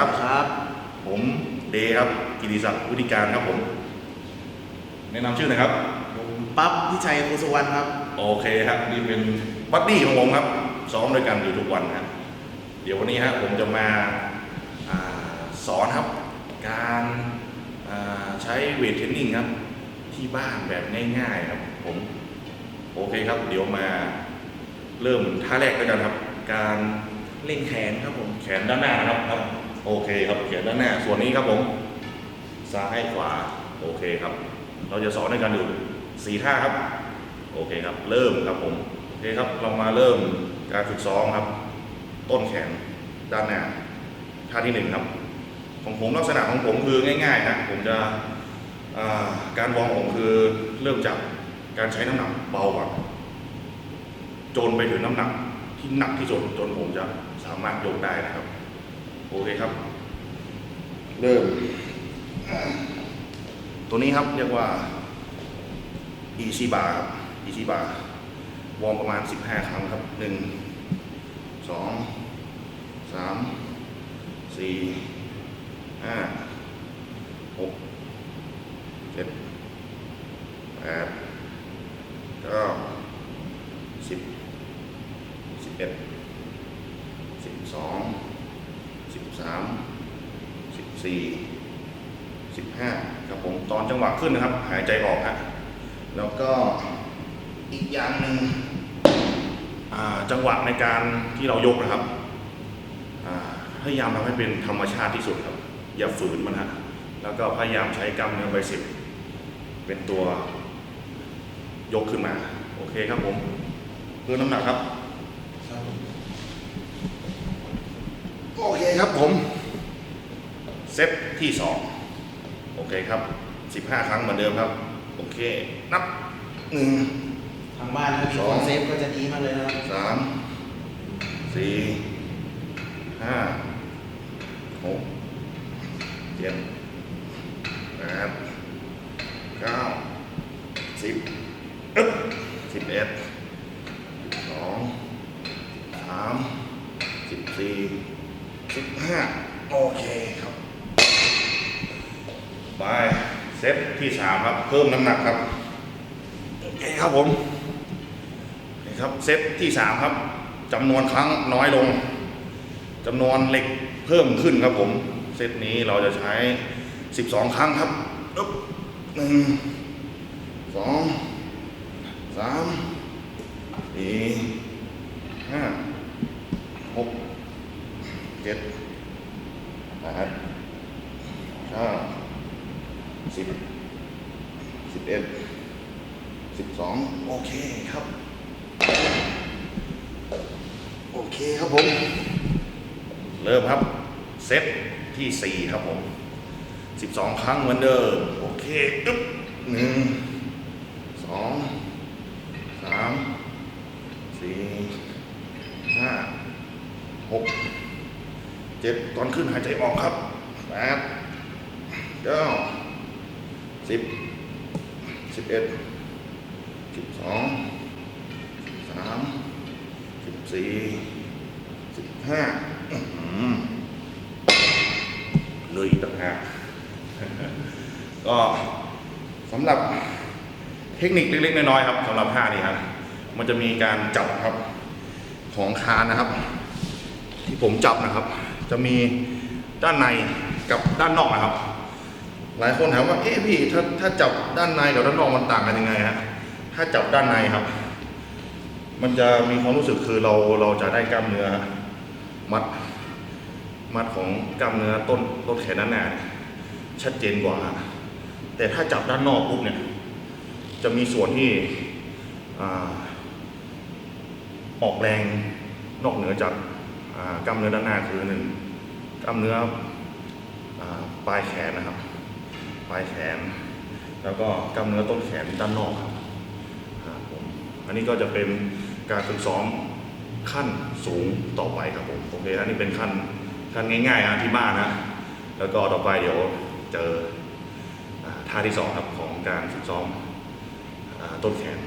ครับ ครับ ผมเดครับ กิติศักดิ์วิธีการครับผม แนะนำชื่อหน่อยครับ ผมปั๊บพิชัยภูสุวรรณครับ โอเคครับนี่เป็นบัดดี้ของผมครับ ซ้อมด้วยกันอยู่ทุกวันครับ เดี๋ยววันนี้ฮะผมจะมาอาสอนครับ การอ่าใช้เวทเทรนนิ่งครับ ที่บ้านแบบง่าย ๆ ครับ ผม โอเคครับ เดี๋ยวมาเริ่มท่าแรกด้วยกันครับ การเล่นแขนครับผม แขนด้านหน้านะครับครับ โอเคครับแขนด้านหน้าส่วนนี้ครับผมซ้ายขวาโอเคครับ เราจะสอนด้วยกันอยู่สี่ท่าครับ โอเคครับ เริ่มครับผมโอเคครับเรามาเริ่มการฝึกซ้อมครับ ต้นแขนด้านหน้าท่าที่หนึ่งครับ ของผมลักษณะของผมคือง่ายๆนะผมจะาการวอร์มผมคือเริ่มจากการใช้น้ำหนักเบาก่อนจนไปถึงน้ำหนักที่หนักที่สุดจนผมจะสามารถยกได้นะครับ โอเคครับ เริ่ม ตัวนี้ครับเรียกว่า easy bar ครับ easy bar วอร์มประมาณ 15 ครั้งครับ 1 2 3 4ห้าหกเจ็ดแปดเก้าสิบสิบเอ็ดสิบสองสิบสามสิบสี่สิบห้าครับผมตอนจังหวะขึ้นนะครับ หายใจออกฮะแล้วก็อีกอย่างหนึ่งจังหวะในการที่เรายกนะครับพยายามทำให้เป็นธรรมชาติที่สุดครับ อย่าฝืนมันฮะแล้วก็พยายามใช้กล้ามเนื้อไบเซ็ปเป็นตัวยกขึ้นมา โอเคครับผมเพื่อน้ำหนักครับ โอเคครับผม เซตที่สองโอเคครับสิบห้าครั้งเหมือนเดิมครับ โอเค นับหนึ่งทางบ้านถ้ามีสคองนเซฟก็จะดีมากเลยนะครับสามสี่ห้าหกเจ็ดแปดเก้าสิบอึ๊บสิบเอ็ดสิบสองสามสิบสี่ สิบห้าโอเคครับ ไป เซตที่สามครับ เพิ่มน้ำหนักครับ โอเคครับผมนี่ครับ เซตที่สามครับจำนวนครั้งน้อยลงจำนวนเหล็กเพิ่มขึ้นครับผม เซตนี้เราจะใช้ 12 ครั้งครับอึ๊บหนึ่งสองสามสี่ห้าหกเจ็ดแปดเก้าสิบสิบเอ็ดสิบสองโอเคครับ โอเคครับผม เริ่มครับ เซตที่สี่ครับผมสิบสองครั้งเหมือนเดิม โอเคอึ๊บหนึ่งสองสามสี่ห้าหก เจ็ดตอนขึ้นหายใจออกครับแปดเก้าสิบสิบเอ็ดสิบสองสามสิบสี่สิบห้าเลยต่างหากก็สำหรับเทคนิคเล็กๆน้อยๆครับสำหรับท่านี้ครับมันจะมีการจับครับของคานนะครับ ที่ผมจับนะครับ จะมีด้านในกับด้านนอกนะครับ หลายคนถามว่าเอ๊ะพี่ถ้าถ้าจับด้านในกับด้านนอกมันต่างกันยังไงฮะถ้าจับด้านในครับ มันจะมีความรู้สึกคือเราเราจะได้กล้ามเนื้อมัด มัดของกล้ามเนื้อต้นต้นแขนด้านหน้าเนี่ยชัดเจนกว่า แต่ถ้าจับด้านนอกปุ๊บเนี่ย จะมีส่วนที่อออกแรงนอกเหนือจาก กล้ามเนื้อด้านหน้าคือหนึ่งกล้ามเนื้ออปลายแขนนะครับ ปลายแขน แล้วก็กล้ามเนื้อต้นแขนด้านนอกครับผมอันนี้ก็จะเป็นการฝึกซ้อมขั้นสูงต่อไปครับผมโอเคอันนี้เป็นขั้นขั้นง่ายๆนะที่บ้านนะแล้วก็ต่อไปเดี๋ยวเจออท่าที่สองครับของการฝึกซ้อมอต้นแขน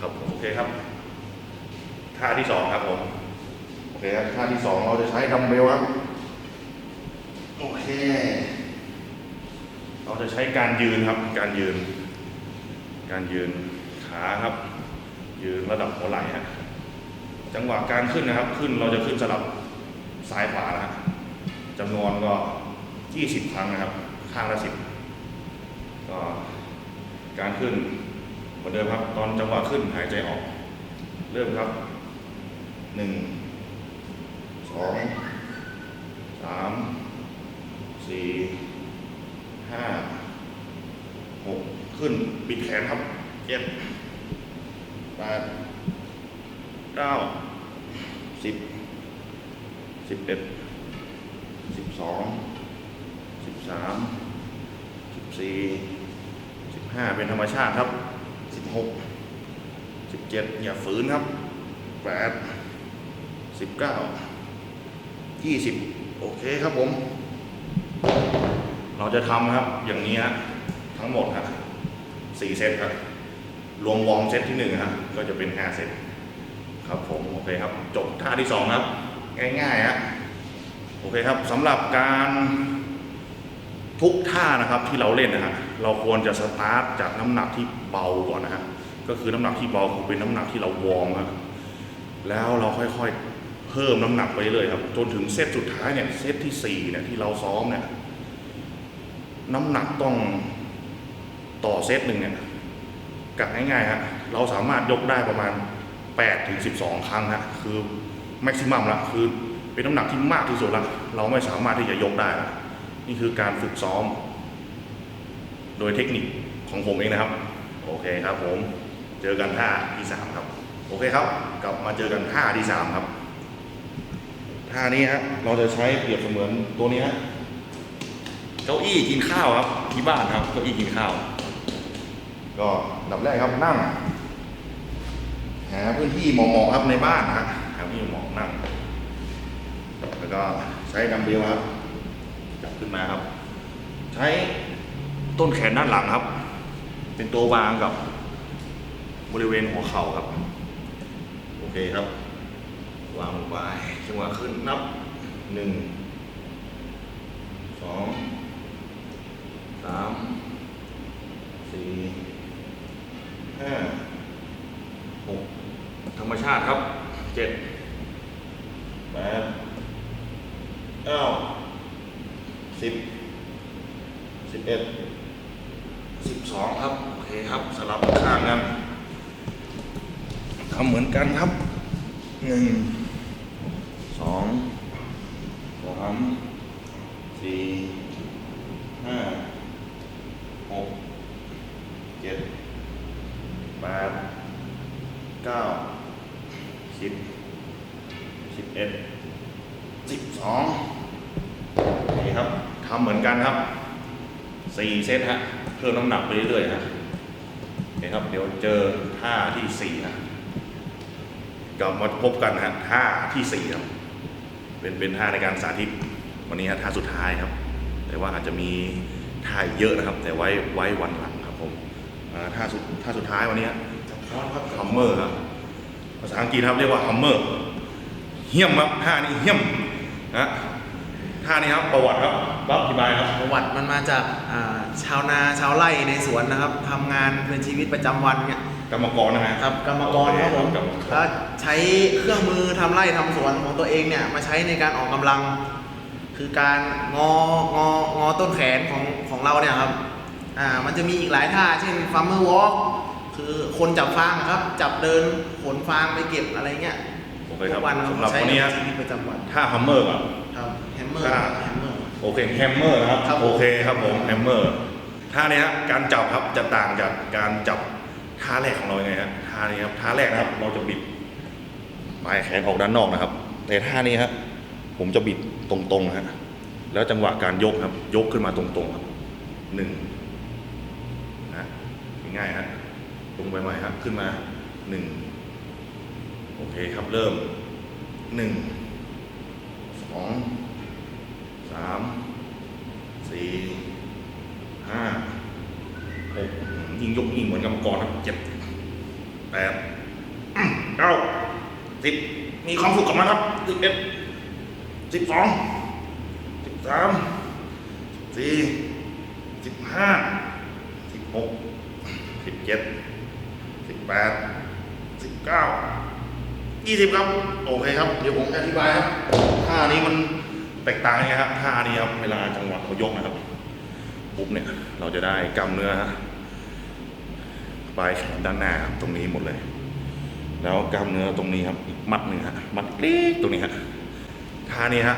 ครับผมโอเคครับท่าที่สองครับผม โอเคครับท่าที่สองเราจะใช้ดัมเบลครับ โอเค เราจะใช้การยืนครับ การยืน การยืนขาครับ ยืนระดับหัวไหล่ฮะ จังหวะการขึ้นนะครับ ขึ้นเราจะขึ้นสลับซ้ายขวานะฮะจำนวนก็ 20 ครั้งนะครับ ข้างละ10ก็การขึ้นเหมือนเดิมครับ ตอนจังหวะขึ้นหายใจออก เริ่มครับหนึ่ง องสามสี่ห้าหกขึ้นบิดแขนครับเจ็ดแปดเก้าสิบสิบเอ็ดสิบสองสิบสามสิบสี่สิบห้าเป็นธรรมชาติครับสิบหกสิบเจ็ดอย่าฝืนครับแปดสิบเก้า ยี่สิบโอเคครับผม เราจะทำครับอย่างนี้ฮะทั้งหมดครับสี่เซตครับรวมวอร์มเซตที่หนึ่งครับก็จะเป็นห้าเซตครับผมโอเคครับ จบท่าที่สองครับ ง่ายๆฮะโอเคครับสำหรับการทุกท่านะครับที่เราเล่นนะฮะเราควรจะสตาร์ทจากน้ำหนักที่เบาก่อนนะฮะก็คือน้ำหนักที่เบาคือเป็นน้ำหนักที่เราวอร์มครับแล้วเราค่อยๆ เพิ่มน้ำหนักไปเรื่อยครับ จนถึงเซตสุดท้ายเนี่ยเซตที่สี่เนี่ยที่เราซ้อมเนี่ยน้ำหนักต้องต่อเซตหนึ่งเนี่ยกัดง่ายๆฮะเราสามารถยกได้ประมาณ8ถึง12 ครั้งฮะคือแม็กซิมัมละคือเป็นน้ำหนักที่มากที่สุดละเราไม่สามารถที่จะยกได้ละนี่คือการฝึกซ้อม โดยเทคนิคของผมเองนะครับ โอเคครับผมเจอกันท่าที่สามครับ โอเคครับ กลับมาเจอกันท่าที่สามครับ ท่านี้ฮะเราจะใช้เปรียบเสมือนตัวนี้ฮะเก้าอี้กินข้าวครับที่บ้านครับเก้าอี้กินข้าว ก็อันดับแรกครับนั่งหาพื้นที่เหมาะๆครับในบ้านนะฮะหาพื้นที่เหมาะนั่ง แล้วก็ใช้ดัมเบลครับจับขึ้นมาครับ ใช้ต้นแขนด้านหลังครับ เป็นตัววางกับบริเวณหัวเข่าครับ โอเคครับ วางลงไปจังหวะขึ้นนับหนึ่งสองสามสี่ห้าหกธรรมชาติครับเจ็ดแปดเก้าสิบสิบเอ็ดสิบสองครับ โอเคครับสลับข้างกันทำเหมือนกันครับหนึ่ง องสามสี่ห้าหกเจ็ดแปดเก้าสิบสิบเอ็ดสิบสองนี่ครับทำเหมือนกันครับสี่เซตฮะเพิ่มน้ำหนักไปเรื่อยๆฮะโอเคครับเดี๋ยวเจอท่าที่สี่นะกลับมาพบกันนะฮะท่าที่สี่ครับ เป็นเป็นท่าในการสาธิตวันนี้ฮะท่าสุดท้ายครับ แต่ว่าอาจจะมีท่าอีกเยอะนะครับ แต่ไว้ไว้วันหลังครับผมอ่าท่าสุดท่าสุดท้ายวันนี้จับค้อนครับฮัมเมอร์ครับภาษาอังกฤษครับเรียกว่าฮัมเมอร์เฮี้ยมครับท่านี้เฮี้ยมนะท่านี้ครับประวัติครับรับอธิบายครับ ประวัติมันมาจากอ่าชาวนาชาวไร่ในสวนนะครับทำงานเป็นชีวิตประจำวันเนี่ย กรรมกรนะฮะ ครับกรรมกรครับผมกรรมกรก็ใช้เครื่องมือทำไร่ทำสวนของตัวเองเนี่ยมาใช้ในการออกกำลัง คือการงององอต้นแขนของของเราเนี่ยครับอ่ามันจะมีอีกหลายท่าเช่น farmer walk คือคนจับฟางอะครับ จับเดินขนฟางไปเก็บอะไรเงี้ยโอเคครับทุกวันสำหรับใช้วันนี้ในฮะชีวิตประจำวันท่าฮัมเมอร์ก่อน ครับแฮมเมอร์อ่าแฮมเมอร์ โอเคแฮมเมอร์นะครับครับผม โอเคครับผมแฮมเมอร์ท่านี้ฮะการจับครับจะต่างจากการจับ ท่าแรกของเรายังไงฮะท่านี้ครับท่าแรกนะครับ เราจะบิดปลายแขนออกด้านนอกนะครับแต่ท่านี้ฮะผมจะบิดตรงๆนะฮะแล้วจังหวะการยกครับ ยกขึ้นมาตรงๆครับหนึ่งนะง่ายฮะลงไปใหม่ครับขึ้นมาหนึ่งโอเคครับเริ่มหนึ่งสองสามสี่ห้าหก ยิงยกยิงเหมือนกรรมกรครับเจ็ดแปดเก้าสิบมีความสุขกับมันครับสิบเอ็ดสิบสองสิบสามสี่สิบห้าสิบหกสิบเจ็ดสิบแปดสิบเก้ายี่สิบครับ โอเคครับ เดี๋ยวผมจะอธิบายครับท่านี้มันแตกต่างยังไงครับท่านี้ครับเวลาจังหวะเขายกนะครับปุ๊บเนี่ย เราจะได้กล้ามเนื้อฮะ ปลายแขนด้านหน้าตรงนี้หมดเลย แล้วกล้ามเนื้อตรงนี้ครับอีกมัดหนึ่งฮะมัดเล็กตรงนี้ฮะท่านี้ฮะ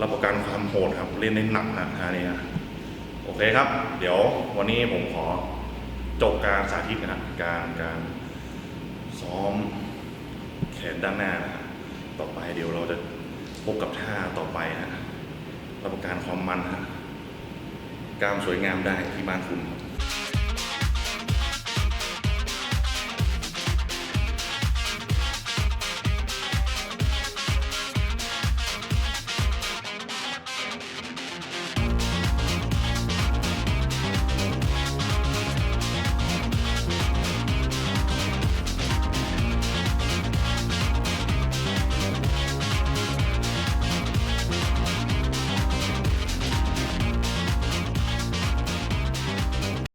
รับประกันความโหดครับเล่นได้หนักนะท่านี้ฮะโอเคครับ เดี๋ยววันนี้ผมขอจบการสาธิตนะการการซ้อมแขนด้านหน้านะต่อไปเดี๋ยวเราจะพบกับท่าต่อไปนะรับประกันความมันฮะกล้ามสวยงามได้ที่บ้านคุณครับ